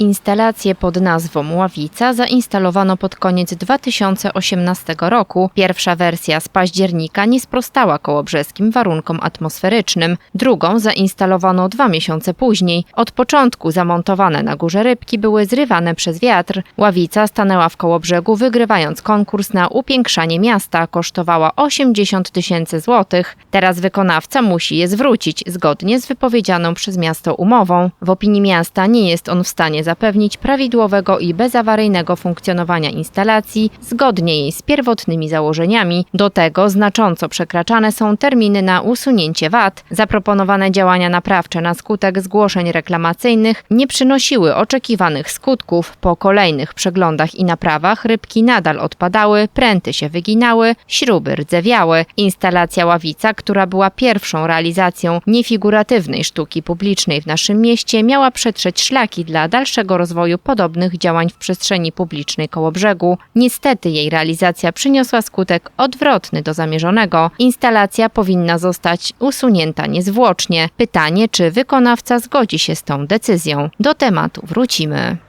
Instalację pod nazwą Ławica zainstalowano pod koniec 2018 roku. Pierwsza wersja z października nie sprostała kołobrzeskim warunkom atmosferycznym. Drugą zainstalowano dwa miesiące później. Od początku zamontowane na górze rybki były zrywane przez wiatr. Ławica stanęła w Kołobrzegu wygrywając konkurs na upiększanie miasta. Kosztowała 80 tysięcy złotych. Teraz wykonawca musi je zwrócić zgodnie z wypowiedzianą przez miasto umową. W opinii miasta nie jest on w stanie zapewnić prawidłowego i bezawaryjnego funkcjonowania instalacji zgodnie jej z pierwotnymi założeniami. Do tego znacząco przekraczane są terminy na usunięcie wad. Zaproponowane działania naprawcze na skutek zgłoszeń reklamacyjnych nie przynosiły oczekiwanych skutków. Po kolejnych przeglądach i naprawach rybki nadal odpadały, pręty się wyginały, śruby rdzewiały. Instalacja ławica, która była pierwszą realizacją niefiguratywnej sztuki publicznej w naszym mieście, miała przetrzeć szlaki dla dalszego rozwoju podobnych działań w przestrzeni publicznej koło brzegu. Niestety jej realizacja przyniosła skutek odwrotny do zamierzonego. Instalacja powinna zostać usunięta niezwłocznie. Pytanie, czy wykonawca zgodzi się z tą decyzją. Do tematu wrócimy.